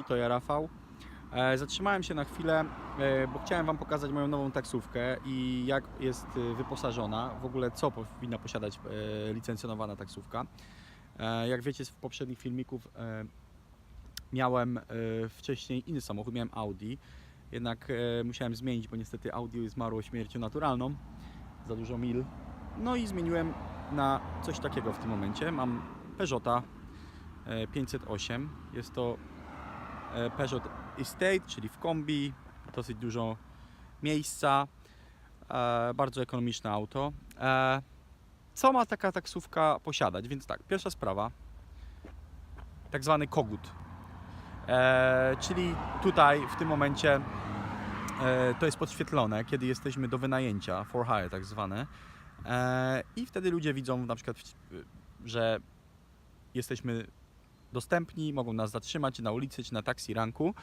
to ja Rafał. E, Zatrzymałem się na chwilę, e, bo chciałem Wam pokazać moją nową taksówkę i jak jest e, wyposażona, w ogóle co powinna posiadać licencjonowana taksówka. Jak wiecie z poprzednich filmików miałem wcześniej inny samochód, miałem Audi, jednak musiałem zmienić, bo niestety Audi zmarło śmiercią naturalną, za dużo mil. No i zmieniłem na coś takiego w tym momencie. Mam Peugeota e, 508. Jest to Peugeot Estate, czyli w kombi, dosyć dużo miejsca, e, bardzo ekonomiczne auto. E, Co ma taka taksówka posiadać? Więc tak, pierwsza sprawa, tak zwany kogut. E, czyli tutaj w tym momencie e, to jest podświetlone, kiedy jesteśmy do wynajęcia, for hire tak zwane. E, I wtedy ludzie widzą na przykład, że jesteśmy dostępni, mogą nas zatrzymać na ulicy czy na taxi ranku.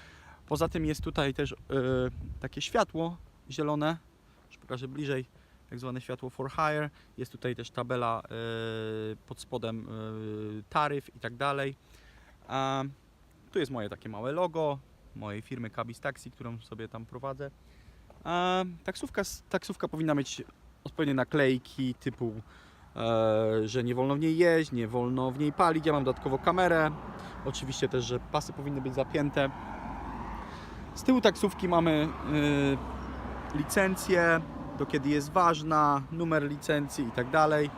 Poza tym jest tutaj też e, takie światło zielone, już pokażę bliżej, tak zwane światło for hire. Jest tutaj też tabela e, pod spodem e, taryf i tak dalej. A tu jest moje takie małe logo mojej firmy Cabis Taxi, którą sobie tam prowadzę. A taksówka, taksówka powinna mieć odpowiednie naklejki typu że nie wolno w niej jeść, nie wolno w niej palić. Ja mam dodatkowo kamerę. Oczywiście też, że pasy powinny być zapięte. Z tyłu taksówki mamy y, licencję, do kiedy jest ważna, numer licencji i tak dalej.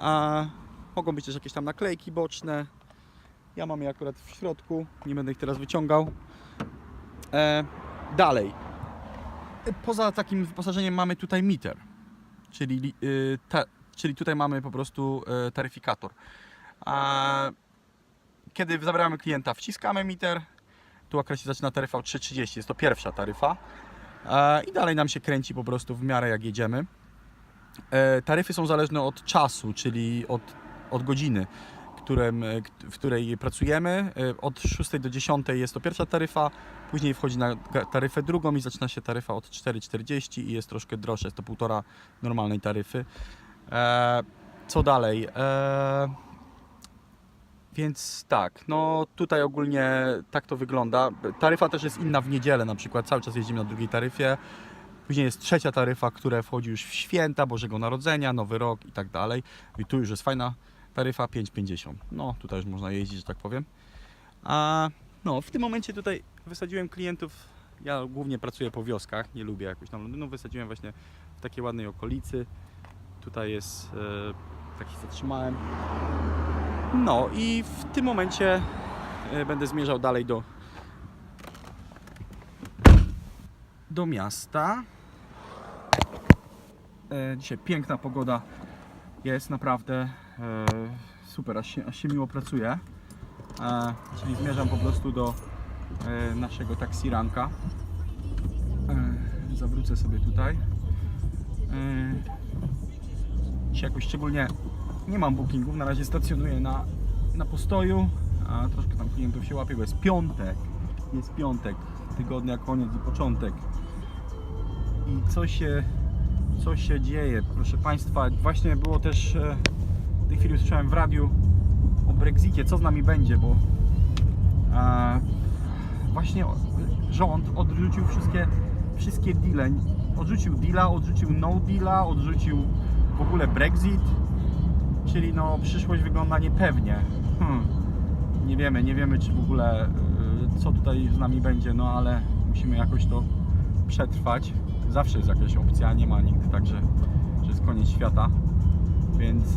A mogą być też jakieś tam naklejki boczne. Ja mam je akurat w środku, nie będę ich teraz wyciągał. E, dalej. Poza takim wyposażeniem mamy tutaj meter, czyli, li- y, ta, czyli tutaj mamy po prostu e, taryfikator. Kiedy zabieramy klienta, wciskamy meter, tu akurat się zaczyna taryfa od 3,30, jest to pierwsza taryfa. I dalej nam się kręci po prostu w miarę jak jedziemy. E, Taryfy są zależne od czasu, czyli od, od godziny, którym, e, w której pracujemy. Od 6 do 10 jest to pierwsza taryfa, później wchodzi na taryfę drugą i zaczyna się taryfa od 4,40 i jest troszkę droższa, jest to półtora normalnej taryfy. E, Co dalej? E, więc tak, no tutaj ogólnie tak to wygląda. Taryfa też jest inna w niedzielę, na przykład cały czas jeździmy na drugiej taryfie. Później jest trzecia taryfa, która wchodzi już w święta Bożego Narodzenia, Nowy Rok i tak dalej. I tu już jest fajna taryfa 5,50. No tutaj już można jeździć, że tak powiem. A no w tym momencie tutaj wysadziłem klientów. Ja głównie pracuję po wioskach, nie lubię jakoś tam Londynu. Wysadziłem właśnie w takiej ładnej okolicy. Tutaj jest e, taki zatrzymałem. No i w tym momencie e, będę zmierzał dalej do do miasta. E, Dzisiaj piękna pogoda jest naprawdę super, aż się, aż się miło pracuje. Czyli zmierzam po prostu do naszego taksi ranka. E, Zawrócę sobie tutaj. Dzisiaj jakoś szczególnie nie mam bookingów, na razie stacjonuję na, na postoju, a troszkę tam klientów się łapie, bo jest piątek, jest piątek, tygodnia koniec i początek. I co się, co się dzieje, proszę Państwa, właśnie było też, e, w tej chwili usłyszałem w radiu o Brexicie, co z nami będzie, bo e, właśnie rząd odrzucił wszystkie, wszystkie deale, odrzucił deala, odrzucił no deala, odrzucił w ogóle Brexit, czyli no przyszłość wygląda niepewnie. Hmm. Nie wiemy, nie wiemy czy w ogóle y, co tutaj z nami będzie, no ale musimy jakoś to przetrwać. Zawsze jest jakaś opcja, nie ma nigdy tak, że, że jest koniec świata. Więc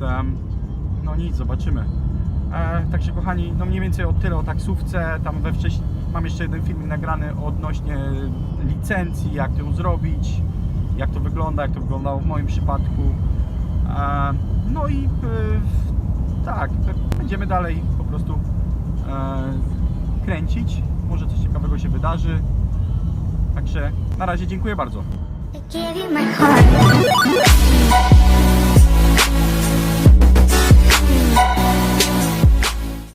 no nic, zobaczymy. E, także kochani, no mniej więcej o tyle o taksówce. Tam we wcześniej mam jeszcze jeden film nagrany odnośnie licencji, jak ją zrobić, jak to wygląda, jak to wyglądało w moim przypadku. E, No i e, tak, b- będziemy dalej po prostu e, kręcić. Może coś ciekawego się wydarzy. Także na razie dziękuję bardzo.